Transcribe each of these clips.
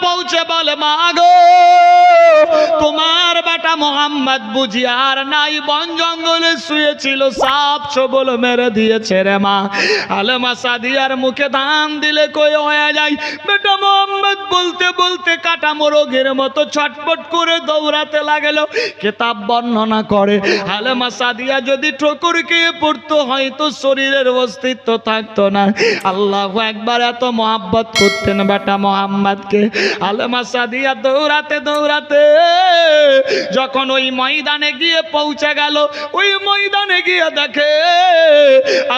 পৌঁছে বলে মা গো তোমার বেটা মোহাম্মদ বুঝি আর নাই, বন জঙ্গলে শুয়েছিল, সাপ ছবল মেরে দিয়েছে রে মা। আলেমা সাদিয়ার মুখে ধান দিলে কই হয়ে যায়? বেটা মোহাম্মদ বলতে বলতে কাটা মোরগের মতো ছটপট করে দৌড়াতে লাগল, কেতাব বর্ণনা করে হালেমা সাদিয়া যদি ঠোকর খেয়ে পড়তো, হয়তো শরীরের অস্তিত্ব থাকতো না। আল্লাহ একবার এত মোহাব্বত করতেন বেটা মোহাম্মদকে। হালেমা সাদিয়া দৌড়াতে দৌড়াতে যখন ওই ময়দানে গিয়ে পৌঁছে গেল, ওই ময়দানে গিয়ে দেখে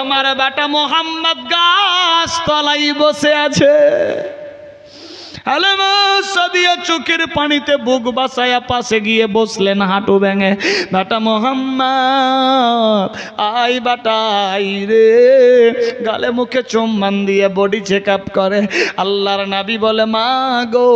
আমার বেটা মোহাম্মদ গাছ তলাই বসে আছে। সাদিয়া চোখের পানিতে বুক বাসায়া পাশে গিয়ে বসলেন হাঁটু ভেঙে। বাটা মোহাম্মদ আই বাটা আই রে। গালে মুখে চুম্বান দিয়ে বডি চেক আপ করে। আল্লাহর নাবি বলে, মা গো,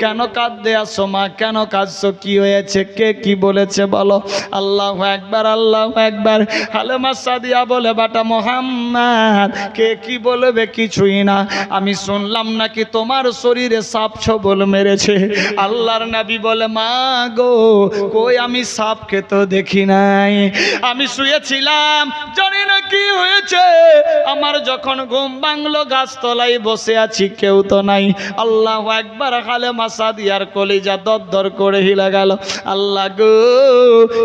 কেন কাঁদতে আসো, মা? কেন কাঁদছো? কি হয়েছে? কে কি বলেছে বলো? আল্লাহ একবার আল্লাহ একবার হালেমা সাদিয়া বলে, বাটা মোহাম্মদ, কে কি বলবে কিছুই না। আমি শুনলাম নাকি তোমার শরীরে সাপ ছবল মেরেছে। আল্লাহর নাবি বলে, মা গো, কই আমি সাপকে তো দেখি নাই? আমি শুয়েছিলাম, জানি না কি হয়েছে। আমার যখন ঘুম বাংলো গাছতলায় বসে আছি, কেউ তো নাই। আল্লাহ একবার হালে মাসা দিয়ার কলিজা দর করে হিলে গেল। আল্লাহ গো,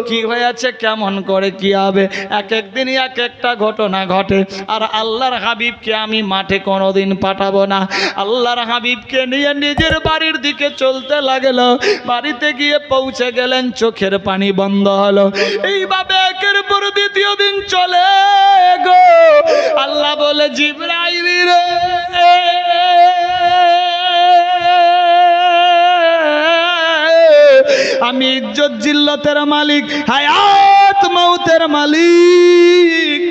কি হয়েছে? কেমন করে কি হবে? এক একদিনই এক একটা ঘটনা ঘটে। আর আল্লাহর হাবিবকে আমি মাঠে কোনোদিন পাঠাবো না। আল্লাহর হাবিবকে নিয়ে নিজের বাড়ির দিকে চলতে লাগল। বাড়িতে গিয়ে পৌঁছে গেলেন, চোখের পানি বন্ধ হলো। এইভাবে একের পর দ্বিতীয় দিন চলে গো। আল্লাহ বলে, জিব্রাইল রে! আমি ইজ্জত জিল্লতের মালিক, হায়াত মৌতের মালিক।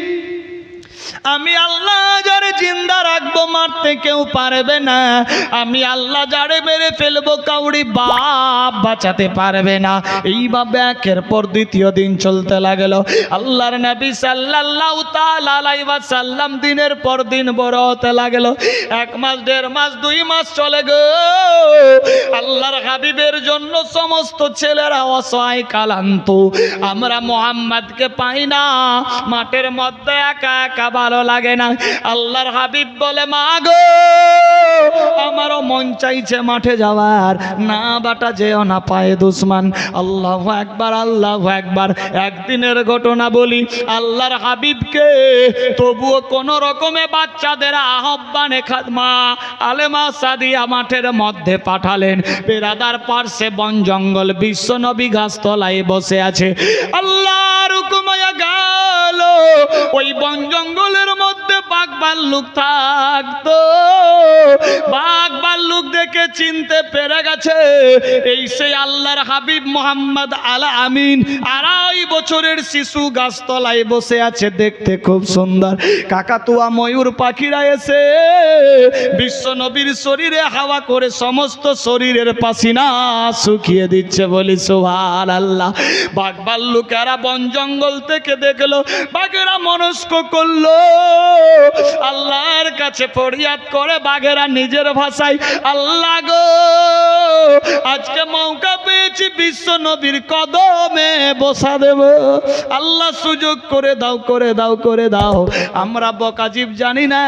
আমি আল্লাহ যারে জিন্দা রাখব, মারতে কেউ পারবে না। আমি আল্লাহ যারে মেরে ফেলব, কাউরি বাপ বাঁচাতে পারবে না। এইভাবে একের পর দ্বিতীয় দিন চলতে লাগল। আল্লাহর নবী সাল্লাল্লাহু তাআলা আলাইহি ওয়াসাল্লাম দিনের পর দিন বড় হতে লাগল। এক মাস, দেড় মাস, দুই মাস চলে গো। আল্লাহর হাবিবের জন্য সমস্ত ছেলেরা অসহায় কালান্ত। আমরা মোহাম্মদকে পাই না। মাঠের মধ্যে একা একা ভালো লাগে না। আল্লাহর হাবিব বলে, মা গো, আমারও মন চাইছে মাঠে যাওয়ার। না বাটা যেও না পায়ে দুশ্মান। আল্লাহ একবার আল্লাহ একবার একদিনের ঘটনা বলি, আল্লাহর হাবিবকে তবুও কোনো রকমে বাচ্চাদের আহ্বানে খাদমা আলেমা সাদিয়া মাঠের মধ্যে পাঠালেন। বেরাদার পার্শ্বে বন জঙ্গল, বিশ্ব নবী গাছতলায় বসে আছে। আল্লাহর হুকুমায়া গেল। ওই বন জঙ্গলের মধ্যে বাঘ ভাল্লুক থাকতো। বাঘ ভাল্লুক দেখে চিনতে পেরে গেছে, এই সেই আল্লাহর হাবিব মোহাম্মদ আলা আমিন। আড়াই বছরের শিশু গাছতলায় বসে আছে, দেখতে খুব সুন্দর। কাকাতুয়া ময়ূর পাখিরা এসে বিশ্ব নবীর শরীরে হাওয়া করে সমস্ত শরীরের পাসিনা শুকিয়ে দিচ্ছে বলি সোহার আল্লাহ বাঘ ভাল্লুকেরা বন জঙ্গল থেকে দেখল, বাঘেরা মনস্ক করল। আল্লাহর কাছে ফরিয়াদ করে বাঘেরা নিজের ভাষায়, আল্লাহ গো, আজকে মৌকা পেয়েছি বিশ্ব নবীর কদমে বসা দেব। আল্লাহ সুযোগ করে দাও করে দাও করে দাও। আমরা বকাজীব জানি না,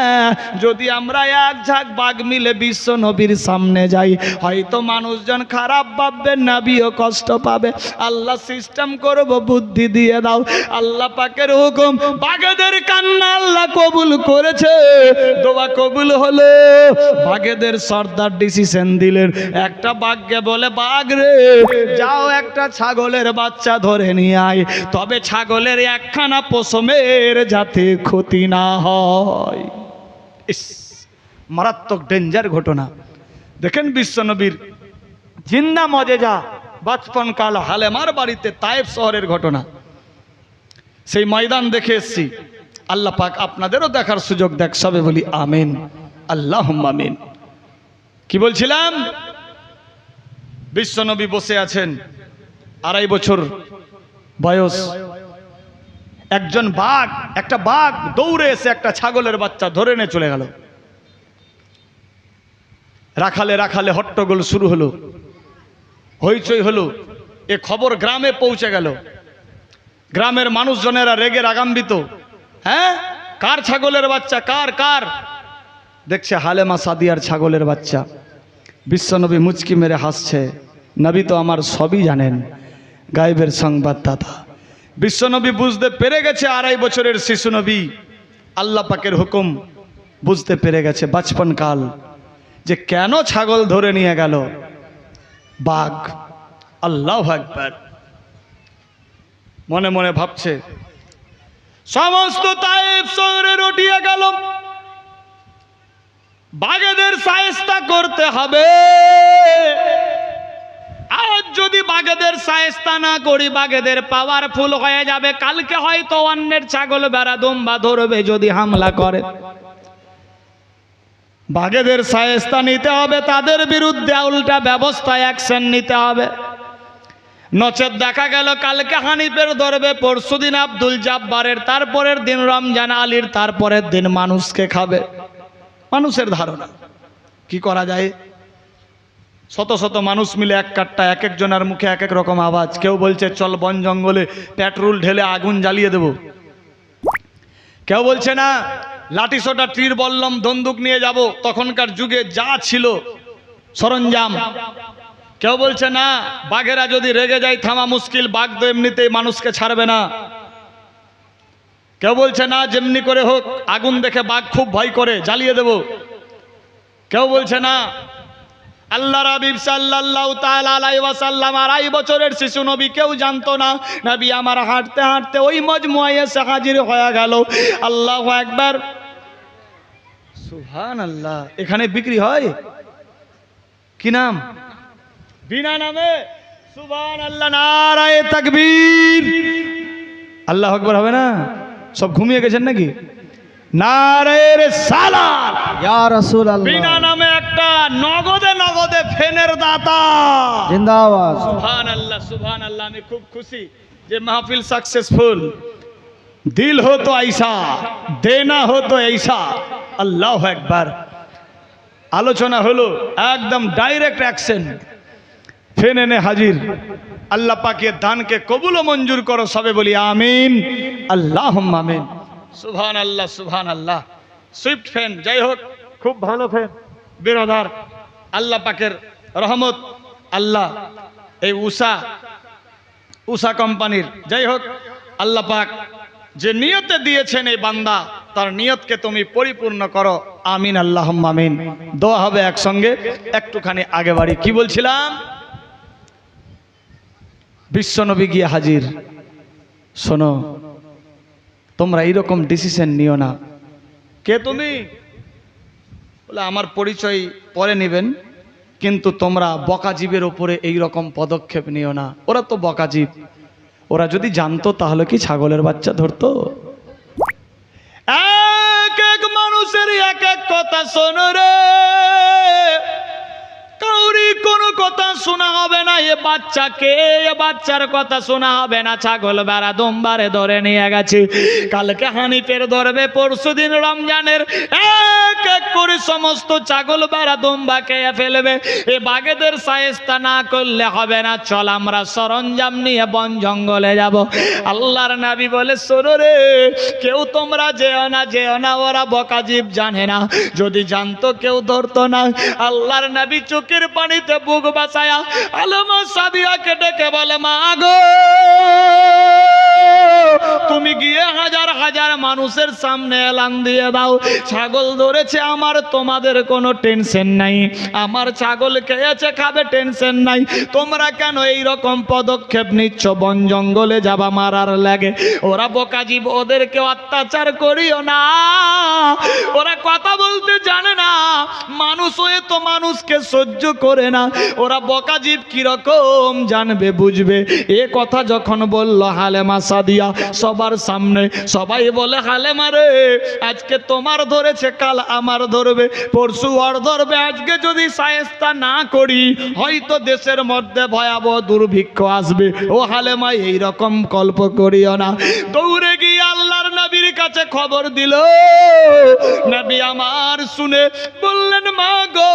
যদি আমরা এক ঝাঁক বাঘ মিলে বিশ্ব নবীর সামনে যাই, হয়তো মানুষজন খারাপ ভাববে, নাবিও কষ্ট পাবে। আল্লাহ সিস্টেম করব, বুদ্ধি দিয়ে দাও। আল্লাহ পাকের হুকুম বাঘেদের কান্না আল্লাহ কবুল করেছে। দোয়া কবুল হলো। বাঘেদের সর্দার ডিসিশন দিলেন। একটা বাঘকে বলে, বাঘ রে, যাও একটা ছাগলের বাচ্চা ধরে নিয়ে আয়। তবে ছাগলের একখানা পশমের যাতে ক্ষতি না হয়। ইস, মারাত্মক ডেঞ্জার ঘটনা। দেখেন বিশ্বনবীর জিন্দা মজেজা বাচপন কাল হালেমার বাড়িতে তায়েব শহরের ঘটনা। সেই ময়দান দেখে এসছি। আল্লাহ পাক আপনাদেরও দেখার সুযোগ দেখ, সবে বলি আমিন। আল্লাহ আমিন। কি বলছিলাম? বিশ্বনবী বসে আছেন, আড়াই বছর বয়স। একজন বাঘ, একটা বাঘ দৌড়ে এসে একটা ছাগলের বাচ্চা ধরে নিয়ে চলে গেল। রাখালে রাখালে হট্টগোল শুরু হলো, হইচই হলো, এ খবর গ্রামে পৌঁছে গেল। গ্রামের মানুষজনেরা রেগে রাগাম্বিত। হ্যাঁ? কার ছাগলের বাচ্চা? কার কার? দেখছে হালেমা সাদিয়ার ছাগলের বাচ্চা। বিশ্বনবী মুচকি মেরে হাসছে। নবী তো আমার সবই জানেন। গায়েবের সংবাদদাতা। বিশ্বনবী বুঝতে পেরে গেছে আড়াই বছরের শিশু নবী। আল্লাহ পাকের হুকুম বুঝতে পেরে গেছে বাচপন কাল যে কেন ছাগল ধরে নিয়ে গেল? বাঘ। আল্লাহ একবার মনে মনে ভাবছে। সমস্ত তাইফ শহরে রটিয়ে গেল। বাঘেদের সায়স্তা করতে হবে। আজ যদি বাঘেদের সায়স্তা না করি, বাঘেদের পাওয়ারফুল হয়ে যাবে। কালকে হয়তো অন্যের ছাগল বেড়া দুম্বা ধরবে যদি হামলা করে। বাঘেদের সায়স্তা নিতে হবে, তাদের বিরুদ্ধে উল্টা ব্যবস্থা অ্যাকশন নিতে হবে। নচেত দেখা গেল, কালকে হানিফের ধরবে পরশুদিন আব্দুল জাব্বারের, তারপরের দিন রমজান আলীর, তারপরের দিন মানুষকে খাবে। মানুষের ধারণা। কি করা যায়? শত শত মানুষ মিলে এক কাটটা, এক একজনের মুখে এক এক রকম আওয়াজ। কেউ বলছে, চল বন জঙ্গলে পেট্রোল ঢেলে আগুন জ্বালিয়ে দেব। কেউ বলছে না, লাঠি সোটা তীর বললম বন্দুক নিয়ে যাব। তখনকার যুগে যা ছিল সরঞ্জাম কেউ বলছে, না, বাঘেরা যদি রেগে যায়, থামা মুশকিল, বাঘ তো এমনিতেই মানুষকে ছাড়বে না। কেউ বলছে, না, যেমনি করে হোক, আগুন দেখে বাঘ খুব ভয় করে, জ্বালিয়ে দেব। কেউ বলছে, না আল্লাহ রাবিব সাল্লাল্লাহু তাআলা আলাইহি ওয়াসাল্লাম আড়াই বছরের শিশু নবী কেউ জানতো না। নবী আমার হাঁটতে হাঁটতে ওই মজমুয়ায় এসে হাজির হয়ে গেল। আল্লাহু একবার সুবহানাল্লাহ। এখানে বিক্রি হয়? কি নাম? বিনা নামে সুবান আল্লাহ নারায় তাকবীর। আল্লাহ আকবর হবে না? সব ঘুমিয়ে গেছেন নাকি? বিনা নামে একটা ফেনের দাতা। আমি খুব খুশি যে মাহফিল দিল দেনা আল্লাহ আলোচনা হলো একদম ডাইরেক্ট অ্যাকশন ফেন এনে হাজির। আল্লাহ পাকের দানকে কবুল ও মঞ্জুর করো সবে বলি আমিন। আল্লাহ আমিন। সুবহান আল্লাহ সুবহান আল্লাহ সুইফট ফ্যান যাই হোক। খুব ভালো ফ্যান। বিরোধার আল্লাহ পাকের রহমত আল্লাহ এই উষা উষা কোম্পানির। যাই হোক আল্লাহ পাক যে নিয়তে দিয়েছেন এই বান্দা তার নিয়তকে তুমি পরিপূর্ণ করো। আমিন আল্লাহ আমিন। দোয়া হবে একসঙ্গে। একটুখানি আগে বাড়ি। কি বলছিলাম? বিশ্বনবী গিয়ে হাজির। শোনো, তোমরা এইরকম ডিসিশন নিও না। কে তুমি? বলে, আমার পরিচয় পরে নেবেন, কিন্তু তোমরা বকাজীবের ওপরে এই রকম পদক্ষেপ নিও না। ওরা তো বকাজীব ওরা যদি জানতো, তাহলে কি ছাগলের বাচ্চা ধরতো? এক এক মানুষের এক এক কথা শোনো রে। কোনো কথা শোনা হবে না। এ বাচ্চাকে, এ বাচ্চার কথা শোনা হবে না। ছাগল বেড়া দোমবারে ধরে নিয়ে গেছে। কালকে হানিফের ধরবে পরশু দিন রমজানের এক এক করে সমস্ত ছাগল বেড়া দোম্বা খেয়ে ফেলবে। এ বাঘেদের সায়েস্তা না করলে হবে না, চল আমরা সরঞ্জাম নিয়ে বন জঙ্গলে যাব। আল্লাহর নাবি বলে, শোনো রে, কেউ তোমরা যেও না যেও না, ওরা বকাজীব জানে না। যদি জানতো কেউ ধরতো না। আল্লাহর নাবি চোখের পানিতে বুক বাসায়া আলমা সাদিয়াকে ডেকে বলে, মা গো, তুমি গিয়ে হাজার হাজার মানুষের সামনে এলান দিয়ে দাও। ছাগল ধরেছে আমার তোমাদের কোনো টেনশন নাই। আমার ছাগল খেয়েছে, খাবে, টেনশন নাই। তোমরা কেন এই রকম পদক্ষেপ নিচ্ছ? বন জঙ্গলে যাবা, মারার লাগে। ওরা বোকাজীব ওদেরকে অত্যাচার করিও না। ওরা কথা বলতে জানে না। মানুষ হয়ে তো মানুষকে সহ্য করে না। ওরা বকাজীব কীরকম জানবে, বুঝবে। এ কথা যখন বলল হালেমা সাদিয়া সবার সামনে, সবাই বলে, হালেমা রে, আজকে তোমার ধরেছে, কাল আমার ধরবে, পরশু আর ধরবে। আজকে যদি সায়স্তা না করি, হয়তো দেশের মধ্যে ভয়াবহ দুর্ভিক্ষ আসবে। ও হালেমা, এইরকম কল্প করিও না। দৌড়ে গিয়ে আল্লাহর নবীর কাছে খবর দিল, নবী আমার শুনে বললেন, মা গো,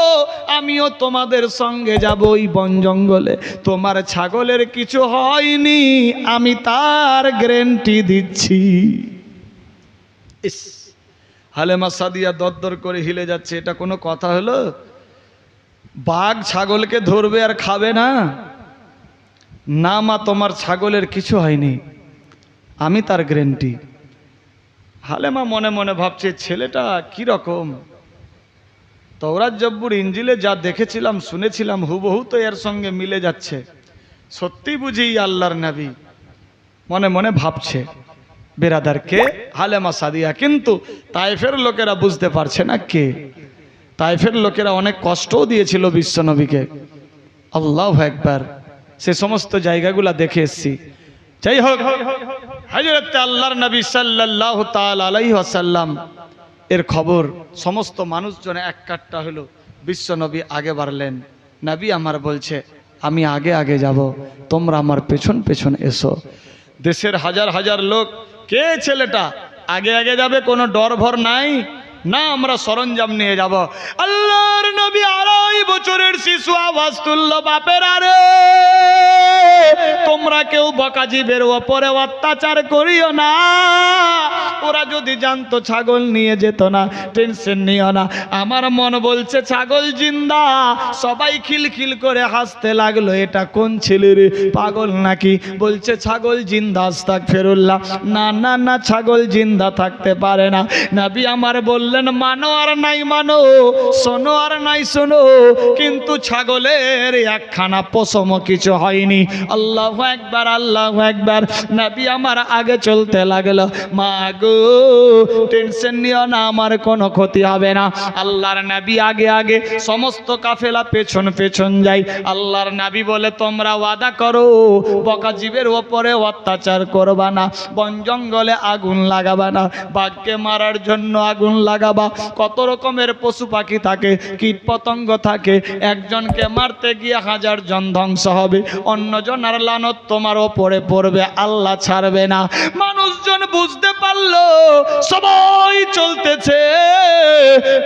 আমিও তোমাদের সঙ্গে যাব ওই বন জঙ্গলে। তোমার ছাগলের কিছু হয়নি, আমি তার গ্যারেন্টি দিচ্ছি। ইস। হালেমা সাদিয়া দরদর করে হিলে যাচ্ছে, এটা কোনো কথা হলো? বাঘ ছাগলকে ধরবে আর খাবে না? না মা, তোমার ছাগলের কিছু হয়নি। আমি তার গ্যারেন্টি। হালেমা মনে মনে ভাবছে, ছেলেটা কি রকম? তৌরাত জব্বুর ইঞ্জিলে যা দেখেছিলাম, শুনেছিলাম, হুবহু তো এর সঙ্গে মিলে যাচ্ছে। সত্যি বুঝি আল্লাহর নবী। মনে মনে ভাবছে। বেরাদারকে হালেমা সাদিয়া, কিন্তু তাইফের লোকেরা বুঝতে পারছে না কে। তাইফের লোকেরা অনেক কষ্টও দিয়েছিল বিশ্বনবীকে। আল্লাহ একবার সে সমস্ত জায়গাগুলা দেখে এসছি। যাই হোক, হজরত আল্লাহর নবী সাল্লাল্লাহু তাআলা আলাইহি ওয়াসাল্লাম, এর খবর সমস্ত মানুষজন এক কাট্টা হলো, বিশ্বনবী আগে বাড়লেন। নবী আমার বলছে, আমি আগে আগে যাব, তোমরা আমার পেছন পেছন এসো। দেশের হাজার হাজার লোক কে ছেলেটা? আগে আগে যাবে, কোনো ডর ভর নাই? না, আমরা সরঞ্জাম নিয়ে যাব। আল্লাহর নবী আড়াই বছরের শিশু আওয়াজ তুলল, বাপের আরে তোমরা কেউ বকাজি বকাজিবের ওপরে অত্যাচার করিও না। ওরা যদি জানতো ছাগল নিয়ে যেত না, টেনশন নিও না। আমার মন বলছে, ছাগল জিন্দা। সবাই খিলখিল করে হাসতে লাগল, এটা কোন ছেলে রে পাগল নাকি? বলছে, ছাগল জিন্দা আস্তাক ফেরুল্লাহ না না না, ছাগল জিন্দা থাকতে পারে না। নাবি আমার বললেন, মানো আর নাই মানো, শোনো আর নাই শোনো, কিন্তু ছাগলের একখানা পশম কিছু হয়নি। আল্লাহ একবার আল্লাহ একবার নাবি আমার আগে চলতে লাগল। মা গো টেনশন নিও না, আমার কোনো ক্ষতি হবে না। আল্লাহর নাবি আগে আগে সমস্ত কাফেলা পেছন পেছন যাই। আল্লাহর নাবি বলে, তোমরা ওয়াদা করো বকাজীবের ওপরে অত্যাচার করবা না, বন জঙ্গলে আগুন লাগাবা না, বাঘকে মারার জন্য আগুন লাগাবা। কত রকমের পশু পাখি থাকে কীট পতঙ্গ থাকে, একজনকে মারতে গিয়ে হাজার জন ধ্বংস হবে, অন্যজন আর লানত তোমার ওপরে পড়বে, আল্লাহ ছাড়বে না। মানুষজন বুঝতে পারল সবাই চলতেছে।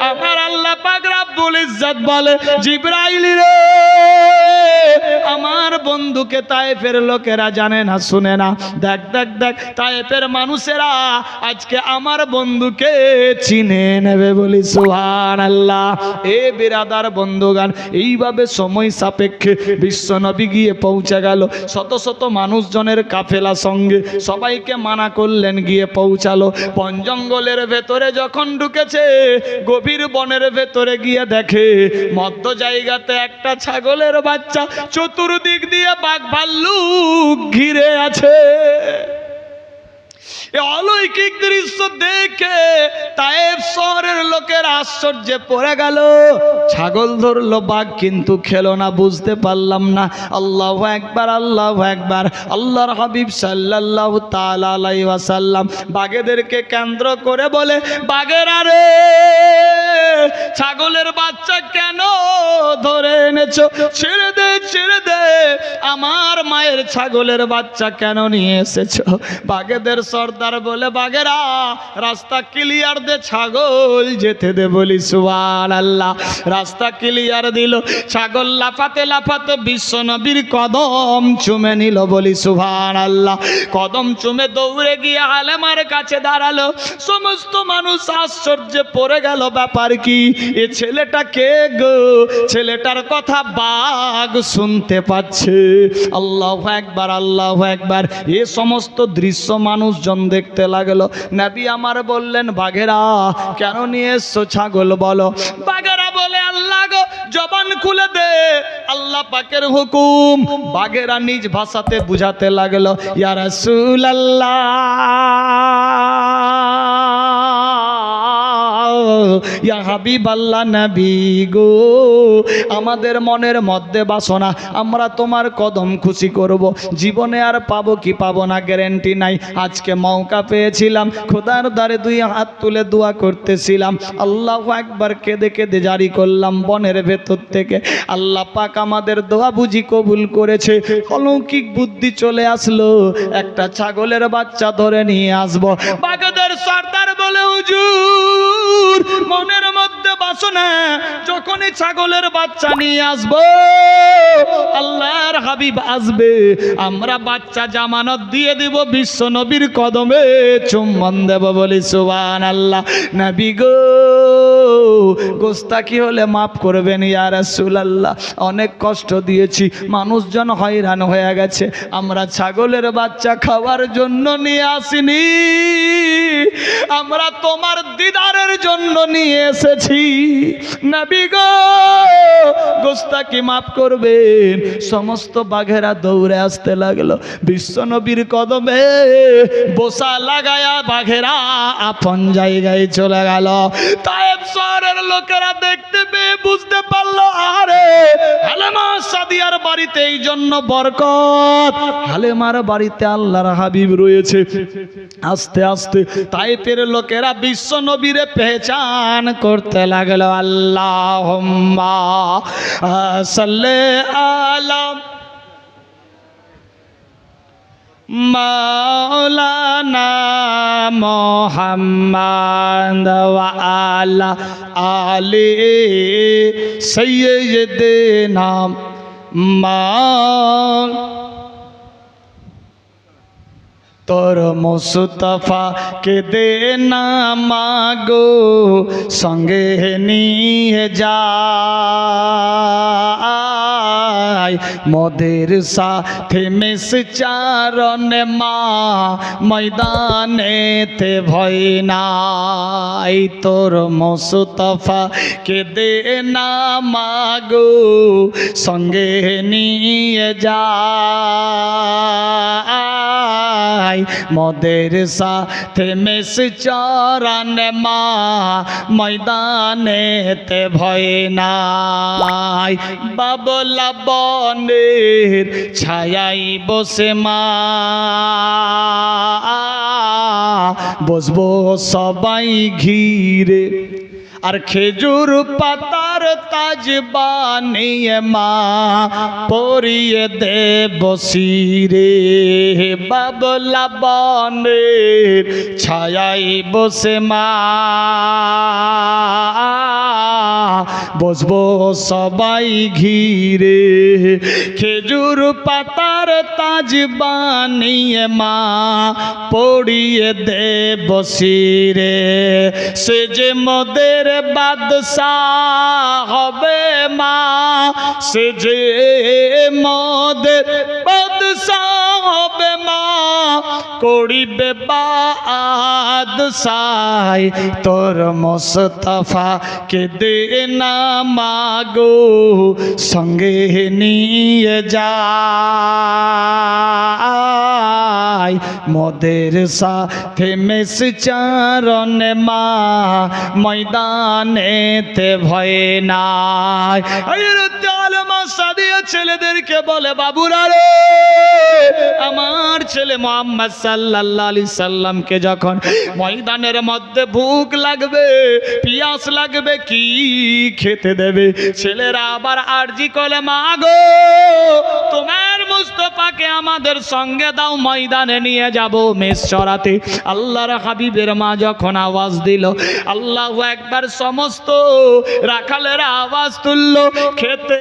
আমার আল্লাহ পাক রাব্বুল ইজ্জত বলে, জিব্রাইল রে! আমার বন্ধুকে তায়েফের লোকেরা জানে না, শুনে না। দেখ দেখ দেখ তায়েফের মানুষেরা আজকে আমার বন্ধুকে চিনে নেবে বলি সুহান আল্লাহ এ বিরাদার বন্ধুগান, এইভাবে সময় সাপেক্ষে বিশ্বনবী গিয়ে পৌঁছে গেল। শত শত মানুষজনের কাফেলা সঙ্গে সবাইকে মানা করলেন, গিয়ে পৌঁছালো। বন জঙ্গলের ভেতরে যখন ঢুকেছে, গভীর বনের ভেতরে গিয়ে দেখে, মধ্য জায়গাতে একটা ছাগলের বাচ্চা চতুর্দিক দিয়ে বাঘ ভাল্লুক ঘিরে আছে। এ অলৌকিক দৃশ্য দেখে তায়েব শহরের লোকের আশ্চর্যে পড়ে গেল। ছাগল ধরলো, বাঘ কিন্তু খেলো না, বুঝতে পারলাম না। আল্লাহ একবার আল্লাহ একবার আল্লাহর হাবিব সাল্লাল্লাহু তাআলা আলাইহি ওয়াসাল্লাম বাঘেদেরকে কেন্দ্র করে বলে, বাঘের আরে ছাগলের বাচ্চা কেন ধরে এনেছো? ছেড়ে দে ছেড়ে দে, আমার মায়ের ছাগলের বাচ্চা কেন নিয়ে এসেছ? বাঘেদের সর্দার বলে বাঘেরা রাস্তা ক্লিয়ার দে ছাগল যেতে দে বলি সুবান আল্লাহ রাস্তা ক্লিয়ার দিল, ছাগল লাফাতে লাফাতে বিশ্ব নবীর কদম চুমে নিল বলি সুভান আল্লাহ কদম চুমে দৌড়ে গিয়ে আলেমার কাছে দাঁড়াল। সমস্ত মানুষ আশ্চর্যে পড়ে গেল, ব্যাপার কি? এ ছেলেটা কে গো? ছেলেটার কথা বাঘ শুনতে পাচ্ছে। আল্লাহ একবার আল্লাহ একবার এ সমস্ত দৃশ্য মানুষজন দেখতে লাগল। নাবি আমার বললেন, বাঘেরা, কেন নিয়ে এসছো ছাগল বলো? বাঘেরা বলে, আল্লাহ গো, জবান খুলে দে। আল্লাহ পাকের হুকুম। বাঘেরা নিজ ভাষাতে বুঝাতে লাগল, ইয়া রাসূলুল্লাহ। ইয়া হাবিব আল্লাহ গো। আমাদের মনের মধ্যে বাসনা, আমরা তোমার কদম খুশি করব। জীবনে আর পাবো কি পাবো না, গ্যারেন্টি নাই। আজকে মৌকা পেয়েছিলাম, খোদার দ্বারে দুই হাত তুলে দোয়া করতেছিলাম। আল্লাহ একবার কেঁদে কেঁদে জারি করলাম বনের ভেতর থেকে। আল্লাহ পাক আমাদের দোয়া বুঝি কবুল করেছে। অলৌকিক বুদ্ধি চলে আসলো। একটা ছাগলের বাচ্চা ধরে নিয়ে আসব। বাগদার সর্দার বলে হুজুর, মনের মধ্যে বাসনা, যখনই ছাগলের বাচ্চা নিয়ে আসব, আল্লাহর হাবিব আসবে। আমরা বাচ্চা জামানত দিয়ে দিব বিশ্ব নবীর কদমে, চুম্বন দেব বলি সুবান আল্লাহ নবী গো গোস্তাকি হলে মাফ করবেন ইয়া আল্লাহ অনেক কষ্ট দিয়েছি, মানুষজন হয়রান হয়ে গেছে। আমরা ছাগলের বাচ্চা খাওয়ার জন্য নিয়ে আসিনি। আমরা তোমার দিদারের জন্য নিয়ে এসেছি। নবী গো মাফ করবেন? সমস্ত বাঘেরা দৌড়ে আসতে লাগল। বিশ্ব নবীর কদমে বসা লাগায়া বাঘেরা আপন জায়গায় চলে গেল। তায়েব শহরের লোকেরা দেখতে পেয়ে বুঝতে পারল আরে হালেমা সাদিয়ার বাড়িতে এই জন্য বরকত। হালেমার বাড়িতে আল্লাহর হাবিব রয়েছে। আস্তে আস্তে তাইপের লোকেরা বিশ্ব নবীরে পেহচান করতে লাগল আল্লাহ সাল্লে আলাম মাওলানা মোহাম্মদ আলা আলে সৈয়দনা মা তোর মুস্তফা কে দে না মাগো সঙ্গে নিয়ে যায় মদের সাথে চারণ মা ময়দানে তে ভয় নাই তোর মুস্তফা। কে দে না মাগো, সঙ্গে নিয়ে যায় মদের সাথে মেস চরান মা ময়দানে তে ভয় নাই। বাবলা বনের ছায়াই বসে মা। বসবো সবাই ঘিরে। আর খেজুর পাতার তাজ বানিয়ে মা, পরিয়ে দে বসিরে বাবলা বনের ছায়াই বসে মা। বসবো সবাই ঘিরে। খেজুর পাতার তাজ বানিয়ে মা পড়িয়ে দে বসিরে। সে যে মদের বাদশাহ হবে মা, সে যে মদের বাদশাহ হবে মা, করিবে সাই তোর মোস্তফা কে দে না মাগো সঙ্গে নিয়ে যায় মদের সাথে মেস চারণ মা ময়দানেতে ভয় নাই। ছেলেদেরকে বলে, বাবুরা রে, আমার ছেলে মোহাম্মদ সাল্লাল্লাহু আলাইহি সাল্লামকে যখন ময়দানের মধ্যে ভুক লাগবে, পিয়াস লাগবে, কি খেতে দেবে? ছেলেরা আবার আরজি করে মা গো, তোমার মুস্তফাকে আমাদের সঙ্গে দাও, ময়দানে নিয়ে যাব মেষ চড়াতে। আল্লাহর হাবিবের মা যখন আওয়াজ দিল, আল্লাহ একবার সমস্ত রাখালেরা আওয়াজ তুললো, খেতে